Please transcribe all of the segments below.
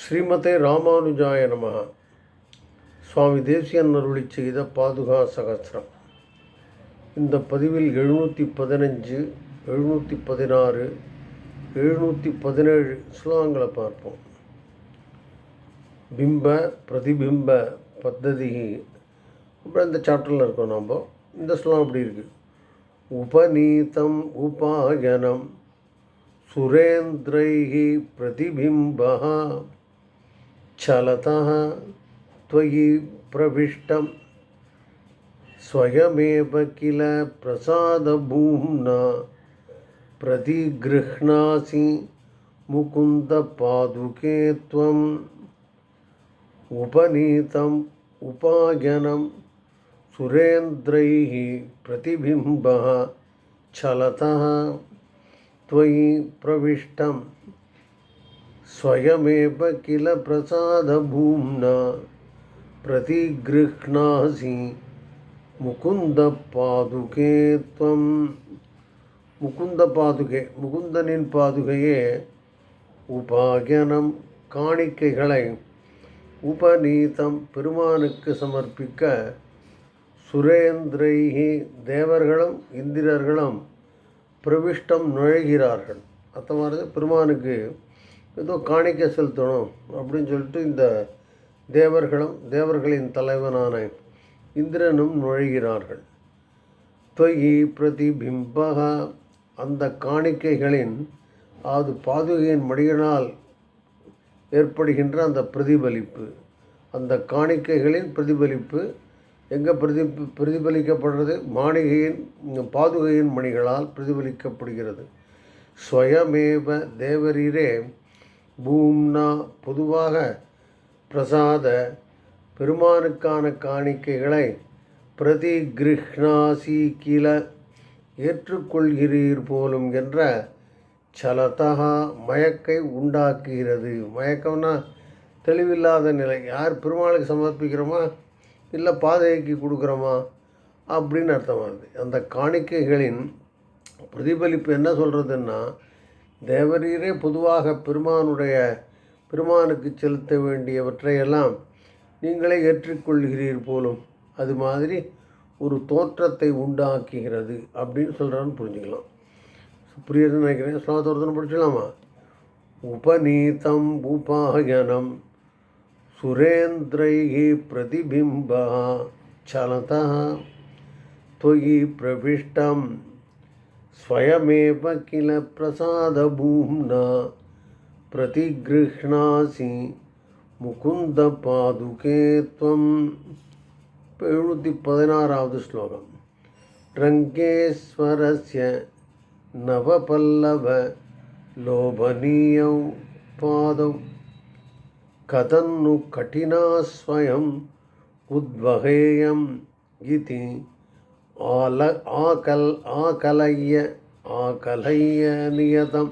ஸ்ரீமதே ராமானுஜாய நம சுவாமி தேசியன் அருளி செய்த பாதுகா சகஸ்ரம் இந்த பதிவில் எழுநூற்றி பதினஞ்சு எழுநூற்றி பதினாறு எழுநூற்றி பதினேழு ஸ்லோகங்களை பார்ப்போம் பிம்ப பிரதிபிம்ப பத்ததி அப்புறம் இந்த சாப்டரில் இருக்கோம் நாம் இந்த ஸ்லோகம் அப்படி இருக்குது உபநீதம் உபாயனம் सुरेन्द्रैः प्रतिबिम्बः छलतः त्वयि प्रविष्टं स्वयमेव किल प्रसादभूम्ना प्रतिगृह्णासि मुकुन्दपादुके त्वम् उपनीतम् उपायनं सुरेन्द्रैः प्रतिबिम्बः। छलतः त्वयि प्रविष्टं स्वयमेव किल प्रसादभूम्ना प्रतिगृह्णासि முகுந்தபாதுகே துவம் முகுந்த பாதுகை முகுந்தனின் பாதுகையே உபாகனம் காணிக்கைகளை உபநீதம் பெருமானுக்கு சமர்ப்பிக்க சுரேந்திரைகி தேவர்களும் இந்திரர்களும் பிரவிஷ்டம் நுழைகிறார்கள் அத்த மாதிரி பெருமானுக்கு ஏதோ காணிக்கை செலுத்தணும் அப்படின்னு சொல்லிட்டு இந்த தேவர்களும் தேவர்களின் தலைவனான இந்திரனும் நுழைகிறார்கள். தொயி பிரதிபிம்பக அந்த காணிக்கைகளின் அது பாதுகையின் மடியினால் ஏற்படுகின்ற அந்த பிரதிபலிப்பு. அந்த காணிக்கைகளின் பிரதிபலிப்பு எங்கே பிரதி பிரதிபலிக்கப்படுறது? மாளிகையின் பாதுகையின் மணிகளால் பிரதிபலிக்கப்படுகிறது. ஸ்வயமேவ தேவரீரே பூம்னா பொதுவாக பிரசாத பெருமானுக்கான காணிக்கைகளை பிரதி கிருஷ்ணாசி கீழ ஏற்றுக்கொள்கிறீர் போலும் என்ற சலதகா மயக்கை உண்டாக்குகிறது. மயக்கம்னா தெளிவில்லாத நிலை. யார் பெருமாளுக்கு சமர்ப்பிக்கிறோமா? இல்லை பாதைக்கு கொடுக்குறோமா? அப்படின்னு அர்த்தமாகுது அந்த காணிக்கைகளின் பிரதிபலிப்பு என்ன சொல்கிறதுன்னா தேவரீரே பொதுவாக பெருமானுடைய பெருமானுக்கு செலுத்த வேண்டியவற்றையெல்லாம் நீங்களே ஏற்றுக்கொள்கிறீர் போலும். அது மாதிரி ஒரு தோற்றத்தை உண்டாக்குகிறது அப்படின்னு சொல்கிறான்னு புரிஞ்சுக்கலாம். புரியுதுன்னு நினைக்கிறேன். சுவாதோர்த்தனை படிச்சலாமா உபநீதம் உபாயனம் சுரேந்திரை பிரதிபிம்பா சலதா தொயி பிரவிஷ்டம் स्वयमेव किल प्रसादभूम्ना प्रतिगृह्णासि मुकुन्दपादुके त्वम् எழுநூற்றி பதினாறாவது ஸ்லோகம் ரங்கேஸ்வரஸ்ய நவபல்லவ லோபனீயौ பாதौ कथन्नु कठिना स्वयम् उद्वहेयम् इति आल आकल् आकलय्य आकलय्य नियतं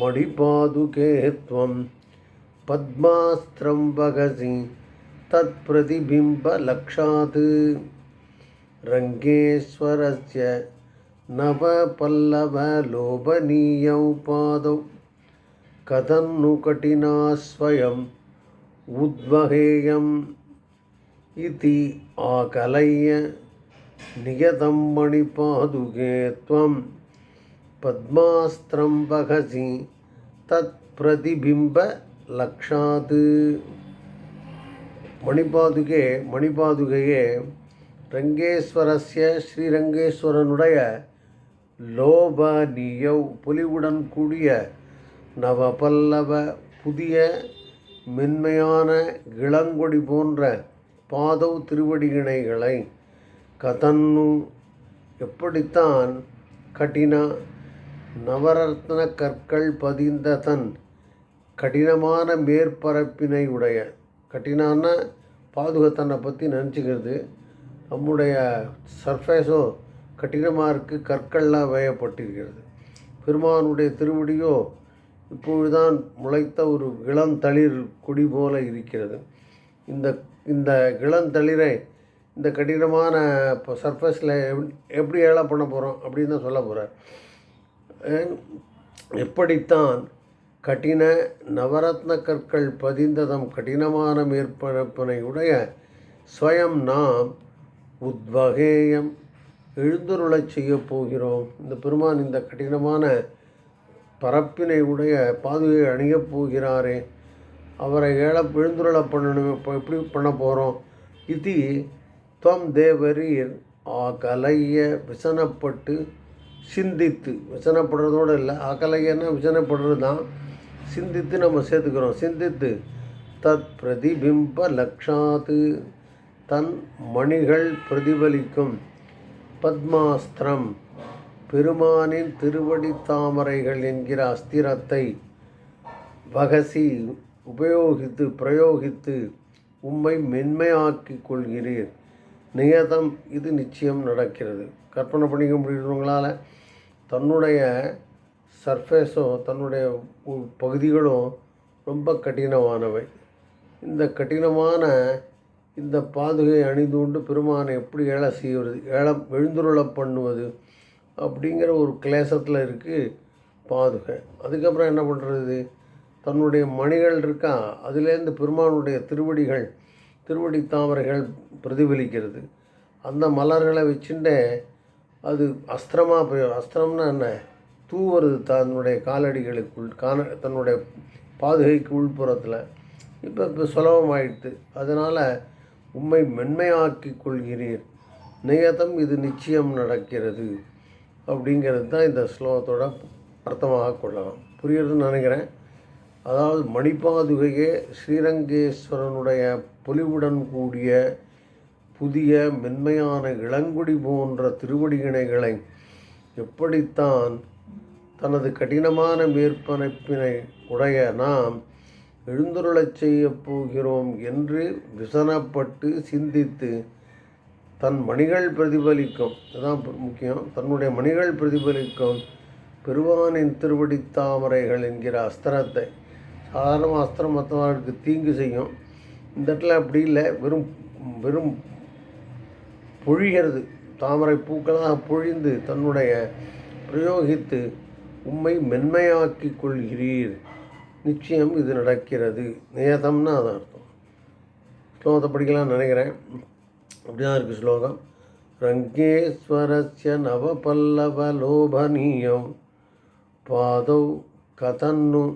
मणिपादुके त्वं पद्मास्त्रं वगसि तत्प्रतिबिम्बलक्षात् रङ्गेश्वरस्य नवपल्लवलोभनीयौ पादौ कथन्नु कठिना स्वयम् उद्वहेयम् इति आकलय्य நியதம் மணிபாதுகே துவம் பத்மாஸ்திரம் பகசி தத் பிரதிபிம்ப லக்ஷாது மணிபாதுகே மணிபாதுகையே ரங்கேஸ்வரஸ்ய ஸ்ரீரங்கேஸ்வரனுடைய லோபனியவ் புலிவுடன் கூடிய நவபல்லவ புதிய மென்மையான இளங்கொடி போன்ற பாதவ் திருவடிகிணைகளை கதன்னு எப்படித்தான் கடின நவரத்ன கற்கள் பதிந்த தன் கடினமான மேற்பரப்பினை உடைய கடினான பாதுகத்தனை பற்றி நினச்சிக்கிறது. நம்முடைய சர்ஃபேஸோ கடினமாக இருக்குது கற்கள்லாம் வேயப்பட்டிருக்கிறது. பெருமானுடைய திருவடியோ இப்பொழுதுதான் முளைத்த ஒரு இளந்தளிர் கொடி போல இருக்கிறது. இந்த இந்த இளந்தளிரை இந்த கடினமான இப்போ சர்ஃபேஸில் எப்படி ஏழை பண்ண போகிறோம் அப்படின்னு தான் சொல்ல போகிறார் எப்படித்தான் கடின நவரத்ன கற்கள் பதிந்ததம் கடினமான மேற்பரப்பினையுடைய ஸ்வயம் நாம் உத்வகேயம் எழுந்துருளச் செய்யப் போகிறோம். இந்த பெருமான் இந்த கடினமான பரப்பினை உடைய பாதுகை அணியப் போகிறாரே. அவரை ஏழ எழுந்துருள பண்ணணும் இப்போ எப்படி பண்ண போகிறோம் இது துவம் தேவரீர் அகலைய விசனப்பட்டு சிந்தித்து விசனப்படுறதோடு இல்லை அகலையன்னா விசனப்படுறது தான் சிந்தித்து நம்ம சேர்த்துக்கிறோம். சிந்தித்து தத் பிரதிபிம்ப லக்ஷாத்து தன் மணிகள் பிரதிபலிக்கும். பத்மாஸ்திரம் பெருமானின் திருவடி தாமரைகள் என்கிற அஸ்திரத்தை வகசி உபயோகித்து பிரயோகித்து உம்மை மென்மையாக்கிக் கொள்கிறீர். நியதம் இது நிச்சயம் நடக்கிறது. கற்பனை பண்ணிக்க முடியுறவங்களால் தன்னுடைய சர்ஃபேஸோ தன்னுடைய பகுதிகளும் ரொம்ப கடினமானவை. இந்த கடினமான இந்த பாதுகை அணிந்து கொண்டு பெருமானை எப்படி ஏழை செய்வது ஏழை எழுந்துருள பண்ணுவது அப்படிங்கிற ஒரு கிளேசத்தில் இருக்குது பாதுகை. அதுக்கப்புறம் என்ன பண்ணுறது தன்னுடைய மணிகள் இருக்கா? அதுலேருந்து பெருமானுடைய திருவடிகள் திருவடி தாமரைகள் பிரதிபலிக்கிறது. அந்த மலர்களை வச்சுட்டு அது அஸ்திரமாக அஸ்திரம்னா என்ன? தூவுறது தன்னுடைய காலடிகளுக்குள் காண தன்னுடைய பாதுகைக்கு உள்புறத்தில். இப்போ இப்போ சுலபமாயிடுது அதனால் உண்மை மென்மையாக்கி கொள்கிறீர். நியதம் இது நிச்சயம் நடக்கிறது. அப்படிங்கிறது தான் இந்த ஸ்லோகத்தோட அர்த்தமாக கொள்ளலாம். புரியுறதுன்னு நினைக்கிறேன். அதாவது மணிப்பாதுகையே ஸ்ரீரங்கேஸ்வரனுடைய பொலிவுடன் கூடிய புதிய மென்மையான இளங்குடி போன்ற திருவடிகிணைகளை எப்படித்தான் தனது கடினமான மேற்பனைப்பினை உடைய நாம் எழுந்துருளச் செய்யப் போகிறோம் என்று விசனப்பட்டு சிந்தித்து தன் மணிகள் பிரதிபலிக்கும். இதுதான் முக்கியம். தன்னுடைய மணிகள் பிரதிபலிக்கும் பெருவானின் திருவடித்தாமரைகள் என்கிற அஸ்திரத்தை சாதாரணமாக அஸ்திரம் மற்றவர்களுக்கு தீங்கு செய்யும். இந்த இடத்துல அப்படி இல்லை. வெறும் வெறும் பொழிகிறது. தாமரை பூக்களாக பொழிந்து தன்னுடைய பிரயோகித்து உண்மை மென்மையாக்கிக் கொள்கிறீர். நிச்சயம் இது நடக்கிறது. நியதம்னா அது அர்த்தம். ஸ்லோகத்தை படிக்கலாம்னு நினைக்கிறேன். அப்படிதான் இருக்குது ஸ்லோகம். ரங்கேஸ்வரஸ்ய நவபல்லவலோபனீயம் பாதௌ கதன்னு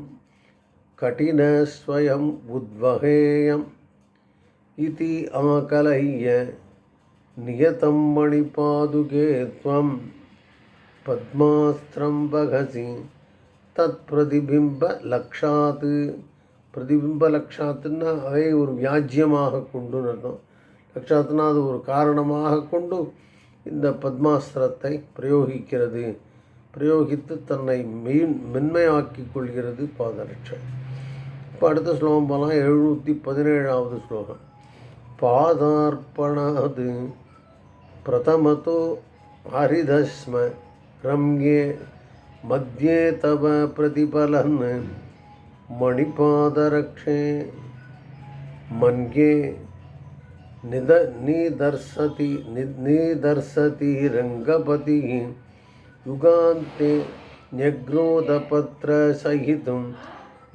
கடினஸ்வயம் உத்வகேயம் इति आकलय्य नियतं मणिपादुके त्वं पद्मास्त्रं वहसि தத்பிரதிபிம்பலக்ஷாத்து பிரதிபிம்பலக்ஷாத்துன்னா அதை ஒரு வியாஜ்யமாக கொண்டு அர்த்தம் லக்ஷாத்துனா அது ஒரு காரணமாக கொண்டு இந்த பத்மாஸ்திரத்தை பிரயோகிக்கிறது பிரயோகித்து தன்னை மெயின் மென்மையாக்கிக் கொள்கிறது பாதரட்சை இப்போ அடுத்த ஸ்லோகம் போகலாம் எழுநூற்றி பதினேழாவது ஸ்லோகம் பாதார்ப்பணாது பிரதமதோ ஹரிதஸ்ம ரம்யே மத்தியே தவ பிரதிபலன் மணிபாதரக்ஷே மன்யே நித நீதர்சதி நி- நீதர்சதி ரங்கபதி யுகாந்தே न्यग्रोधपत्रसहितं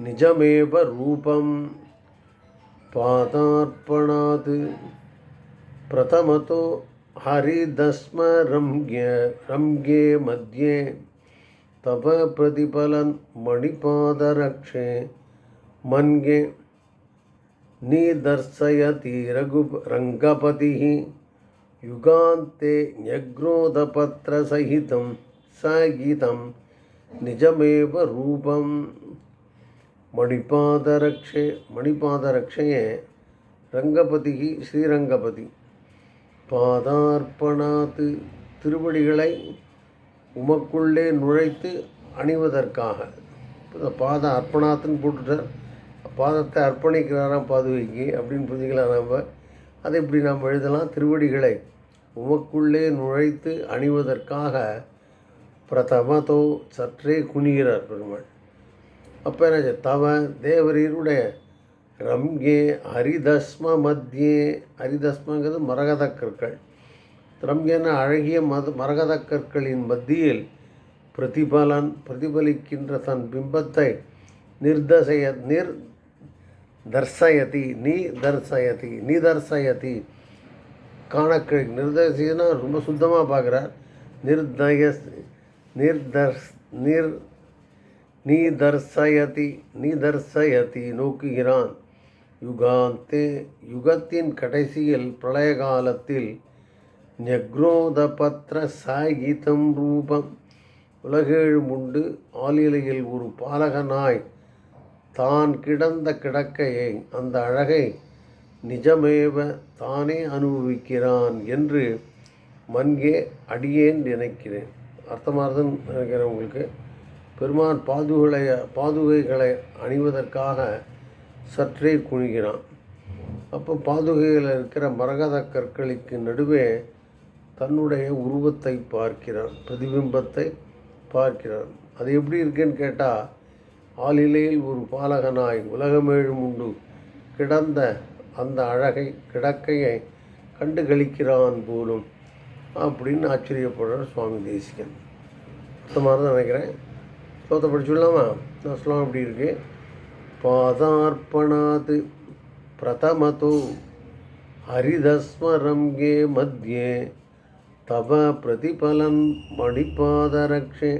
நிஜமேவ ரூபம் பாதார்ப்பணாத். பிரதமதோ ஹரிதஸ்ம ரம்ய ரம்யே மத்தியே தவ பிரதிபலன் மணிபாதரக்ஷே. மன்யே நீதர்சயதி ரகு ரங்கபதி யுகாந்தே ஞக்ரோதபத்திரசகிதம் சகிதம். நிஜமேவ ரூபம் மணிபாதரக்ஷே மணிபாதரக்ஷையே ரங்கபதி ஸ்ரீரங்கபதி. பாதார்ப்பணாத்து திருவடிகளை உமக்குள்ளே நுழைத்து அணிவதற்காக. இந்த அர்ப்பணாத்துன்னு போட்டுட்டார். பாதத்தை அர்ப்பணிக்கிறாராம் பாதுகைக்கு அப்படின்னு புரிஞ்சுக்கலாம் நம்ம அதை இப்படி நாம் எழுதலாம்? திருவடிகளை உமக்குள்ளே நுழைத்து அணிவதற்காக பிரதமதோ சற்றே குனிகிறார் பெருமாள். அப்போ தவ தேவரீருடைய ரம்யே ஹரிதஸ்ம மத்தியே ஹரிதஸ்மங்கிறது மரகத கற்கள் ரம்யன அழகிய மத மரகத கற்களின் மத்தியில் பிரதிபலன் பிரதிபலிக்கின்ற தன் பிம்பத்தை நிர்தசய நிர் தர்சயதி நீ தர்சயதி நிதர்சயதி காணக்கிழி நிர்தசினா ரொம்ப சுத்தமாக பார்க்குறார். நிர்தய நிர்தர் நிர் நீதர்சயதி நீதர்சயதி நோக்குகிறான். யுகாந்தே யுகத்தின் கடைசியில் பிரளய காலத்தில் நெக்ரோதபத்ர சாகிதம் ரூபம். உலகேழும் உண்டு ஆலிலையில் ஒரு பாலகனாய். தான் கிடந்த கிடக்கையை அந்த அழகை நிஜமேவ தானே அனுபவிக்கிறான் என்று மன்கே அடியேன் நினைக்கிறேன். அர்த்தமானதுன்னு நினைக்கிறேன் உங்களுக்கு. பெருமான் பாதுகளை பாதுகைகளை அணிவதற்காக சற்றே குனிகிறான். அப்போ பாதுகையில் இருக்கிற மரகத கற்களுக்கு நடுவே தன்னுடைய உருவத்தை பார்க்கிறான் பிரதிபிம்பத்தை பார்க்கிறான். அது எப்படி இருக்குன்னு கேட்டால் ஆளிலையில் ஒரு பாலகனாய் உலகமேழும் உண்டு. கிடந்த அந்த அழகை கிடக்கையை கண்டு கழிக்கிறான் போலும் அப்படின்னு ஆச்சரியப்படுறார் சுவாமி தேசிகன். அந்த மாதிரி தான் நினைக்கிறேன். ஸ்லோகத்தை படிச்சுடலாமா நான் ஸ்லோகம் எப்படி இருக்கு பாதார்ப்பணாத் பிரதமதோ ஹரிதஸ்மரம் गे मध्ये तव प्रतिफलं मणिपादरक्षे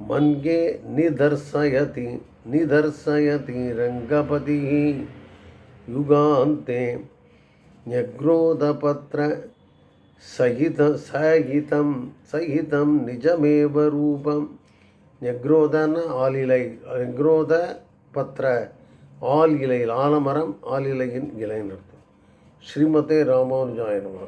मन्ये निदर्शयति निदर्शयति रङ्गपतिः युगान्ते न्यग्रोधपत्र सहित सहितं सहितं निजमेव रूपं நெக்ரோதன் ஆலிலை நெக்ரோத பத்திர ஆல் இலையில் ஆலமரம் ஆல் இலையின் இலைன்னு அர்த்தம் ஸ்ரீமதே ராமானுஜாயனமா